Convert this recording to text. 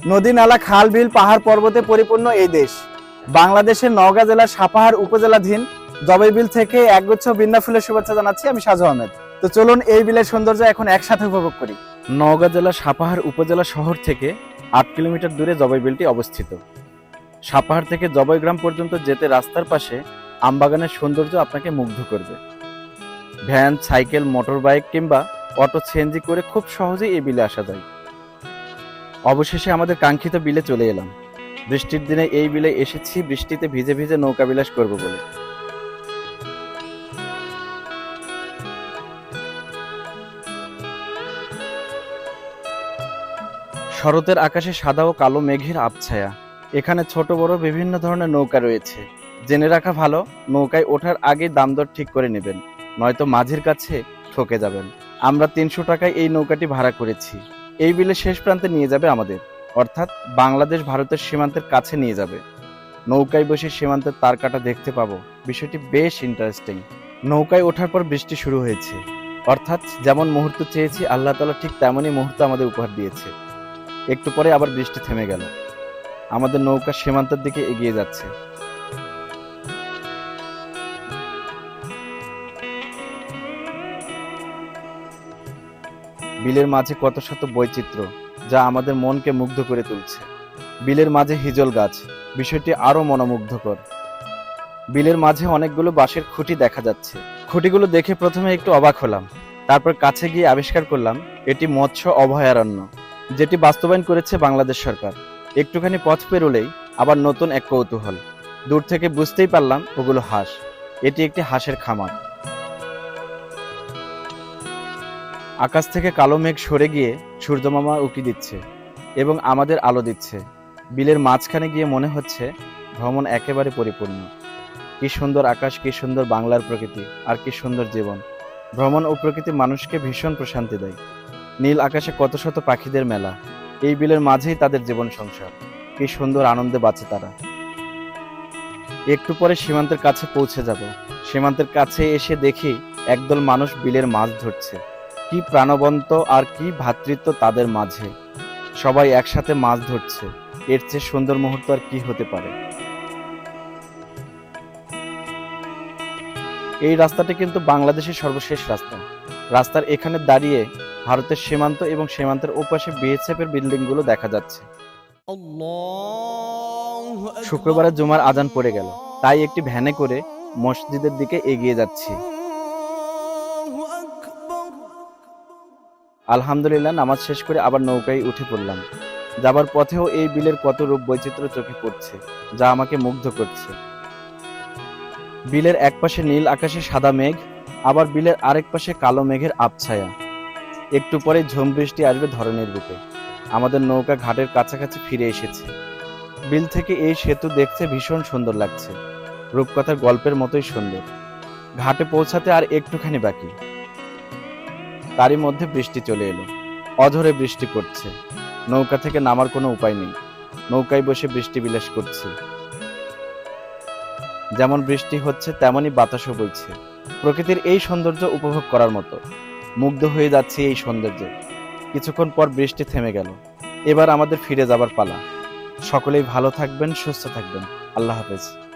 নদী, নালা, খাল, বিল, পাহাড় পর্বতে পরিপূর্ণ এই দেশ। বাংলাদেশের নওগাঁ জেলার সাপাহার উপজেলাধীন জবাই বিল থেকে একগুচ্ছ বিন্না ফুলের শুভেচ্ছা জানাচ্ছি আমি সাজু আহমেদ। তো চলুন এই বিলের সৌন্দর্য এখন একসাথে উপভোগ করি। নওগাঁ জেলার সাপাহার উপজেলা শহর থেকে আট কিলোমিটার দূরে জবাই বিলটি অবস্থিত। সাপাহার থেকে জবাই গ্রাম পর্যন্ত যেতে রাস্তার পাশে আমবাগানের সৌন্দর্য আপনাকে মুগ্ধ করবে। ভ্যান, সাইকেল মোটর বাইক কিংবা অটো, সিএনজি করে খুব সহজেই এই বিলে আসা যায়। অবশেষে আমাদের কাঙ্ক্ষিত বিলে চলে এলাম। বৃষ্টির দিনে এই বিলে এসেছি, বৃষ্টিতে ভিজে ভিজে নৌকা বিলাস করব বলে। শরতের আকাশে সাদা ও কালো মেঘের আবছায়া। এখানে ছোট বড় বিভিন্ন ধরনের নৌকা রয়েছে। জেনে রাখা ভালো, নৌকায় ওঠার আগে দাম দর ঠিক করে নেবেন, নয়তো মাঝির কাছে ঠকে যাবেন। আমরা তিনশো টাকায় এই নৌকাটি ভাড়া করেছি। এই বিলের শেষ প্রান্তে নিয়ে যাবে আমাদের। অর্থাৎ বাংলাদেশ ভারতের সীমান্তের কাছে নিয়ে যাবে। নৌকায় বসে সীমান্তের তার কাটা দেখতে পাবো। বিষয়টি বেশ ইন্টারেস্টিং নৌকায় ওঠার পর বৃষ্টি শুরু হয়েছে। অর্থাৎ যেমন মুহূর্ত চেয়েছি, আল্লাহ তালা ঠিক তেমনই মুহূর্ত আমাদের উপহার দিয়েছে। একটু পরে আবার বৃষ্টি থেমে গেল। আমাদের নৌকা সীমান্তের দিকে এগিয়ে যাচ্ছে। বিলের মাঝে কত শত বৈচিত্র্য যা আমাদের মনকে মুগ্ধ করে তুলছে। বিলের মাঝে হিজল গাছ, বিষয়টি আরও মনোমুগ্ধকর। বিলের মাঝে অনেকগুলো বাঁশের খুঁটি দেখা যাচ্ছে। খুঁটিগুলো দেখে প্রথমে একটু অবাক হলাম। তারপর কাছে গিয়ে আবিষ্কার করলাম, এটি মৎস্য অভয়ারণ্য, যেটি বাস্তবায়ন করেছে বাংলাদেশ সরকার। একটুখানি পথ পেরোলেই আবার নতুন এক কৌতূহল। দূর থেকে বুঝতেই পারলাম ওগুলো হাঁস। এটি একটি হাঁসের খামার। আকাশ থেকে কালো মেঘ সরে গিয়ে সূর্যমামা উকি দিচ্ছে এবং আমাদের আলো দিচ্ছে। বিলের মাঝখানে গিয়ে মনে হচ্ছে ভ্রমণ একেবারে পরিপূর্ণ। কি সুন্দর আকাশ, কি সুন্দর বাংলার প্রকৃতি, আর কি সুন্দর জীবন। ভ্রমণ ও প্রকৃতি মানুষকে ভীষণ প্রশান্তি দেয়। নীল আকাশে কত শত পাখিদের মেলা। এই বিলের মাঝেই তাদের জীবন সংসার। কি সুন্দর আনন্দে বাঁচে তারা। একটু পরে সীমান্তের কাছে পৌঁছে যাব। সীমান্তের কাছে এসে দেখি একদল মানুষ বিলের মাছ ধরছে। কি প্রাণবন্ত আর কি ভ্রাতৃত্ব তাদের মাঝে। সবাই একসাথে মাছ ধরছে। এর চেয়ে সুন্দর মুহূর্ত আর কি হতে পারে? এই রাস্তাটি কিন্তু বাংলাদেশের সর্বশেষ রাস্তা। রাস্তার এখানে দাঁড়িয়ে ভারতের সীমান্ত এবং সীমান্তের ওপাশে বিএসএফ এর বিল্ডিংগুলো দেখা যাচ্ছে শুক্রবারে জুমার আজান পড়ে গেল। তাই একটি ভ্যানে করে মসজিদের দিকে এগিয়ে যাচ্ছি। আলহামদুলিল্লাহ নামাজ শেষ করে আবার নৌকায় উঠে পড়লাম। যাবার পথেও এই বিলের কত রূপ বৈচিত্র্য চোখে পড়ছে, যা আমাকে মুগ্ধ করছে। বিলের এক পাশে নীল আকাশে সাদা মেঘ, আবার বিলের আরেক পাশে কালো মেঘের আবছায়া। একটু পরে ঝুম বৃষ্টি আসবে ধরনের রূপে। আমাদের নৌকা ঘাটের কাছাকাছি ফিরে এসেছে। বিল থেকে এই সেতু দেখতে ভীষণ সুন্দর লাগছে। রূপকথার গল্পের মতোই সুন্দর। ঘাটে পৌঁছাতে আর একটুখানি বাকি। তারই মধ্যে বৃষ্টি চলে এলো। অঝরে বৃষ্টি পড়ছে। নৌকা থেকে নামার কোনো উপায় নেই। নৌকায় বসে বৃষ্টি বিলাস করছি। যেমন বৃষ্টি হচ্ছে, তেমনই বাতাসও বইছে। প্রকৃতির এই সৌন্দর্য উপভোগ করার মতো। মুগ্ধ হয়ে যাচ্ছে এই সৌন্দর্যে। কিছুক্ষণ পর বৃষ্টি থেমে গেল। এবার আমাদের ফিরে যাবার পালা। সকলেই ভালো থাকবেন, সুস্থ থাকবেন। আল্লাহ হাফেজ।